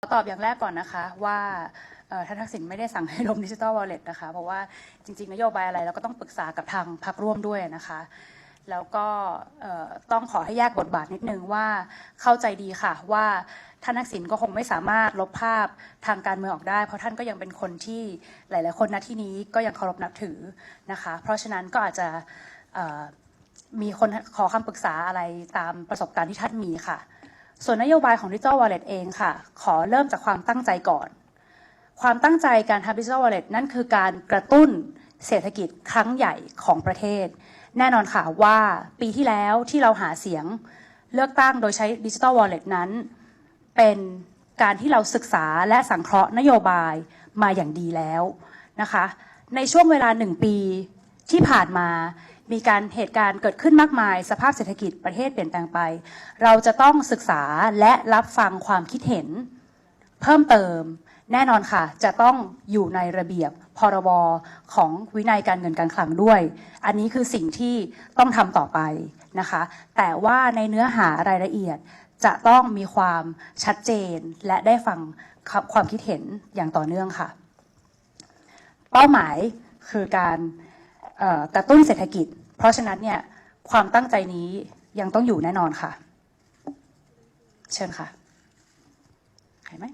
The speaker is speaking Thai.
ขอตอบอย่างแรกก่อนนะคะว่าท่านทักษิณไม่ได้สั่งให้ลงดิจิ t a ลวอลเล็ตนะคะ เพราะว่าจริง ๆ นโยบายอะไรเราก็ต้องปรึกษากับทางพรรคร่วมด้วยนะคะ แล้วก็ต้องขอให้แยกบทบาทนิดนึงว่าเข้าใจดีค่ะว่าท่านทักษิณก็คงไม่สามารถลบภาพทางการเมืองออกได้ เพราะท่านก็ยังเป็นคนที่หลาย ๆ คนณที่นี้ก็ยังเคารพนับถือนะคะ เพราะฉะนั้นก็อาจจะมีคนขอคำปรึกษาอะไรตามประสบการณ์ที่ท่านมีค่ะ ส่วนนโยบายของ Digital Wallet เองค่ะ ขอเริ่มจากความตั้งใจก่อน ความตั้งใจการทำ Digital Wallet นั่นคือการกระตุ้นเศรษฐกิจครั้งใหญ่ของประเทศ แน่นอนค่ะว่าปีที่แล้วที่เราหาเสียงเลือกตั้งโดยใช้ Digital Wallet นั้น เป็นการที่เราศึกษาและสังเคราะห์นโยบายมาอย่างดีแล้วนะคะ ในช่วงเวลาหนึ่งปีที่ผ่านมา มีการเหตุการณ์เกิดขึ้นมากมาย สภาพเศรษฐกิจประเทศเปลี่ยนแปลงไป เราจะต้องศึกษาและรับฟังความคิดเห็น เพิ่มเติมแน่นอนค่ะ จะต้องอยู่ในระเบียบพรบของวินัยการเงินการคลังด้วย อันนี้คือสิ่งที่ต้องทำต่อไปนะคะ แต่ว่าในเนื้อหารายละเอียดจะต้องมีความชัดเจนและได้ฟังความคิดเห็นอย่างต่อเนื่องค่ะ เป้าหมายคือการกระตุ้นเศรษฐกิจ เพราะฉะนั้นเนี่ยความตั้งใจนี้ยังต้องอยู่แน่นอนค่ะ เชิญค่ะเห็นไหม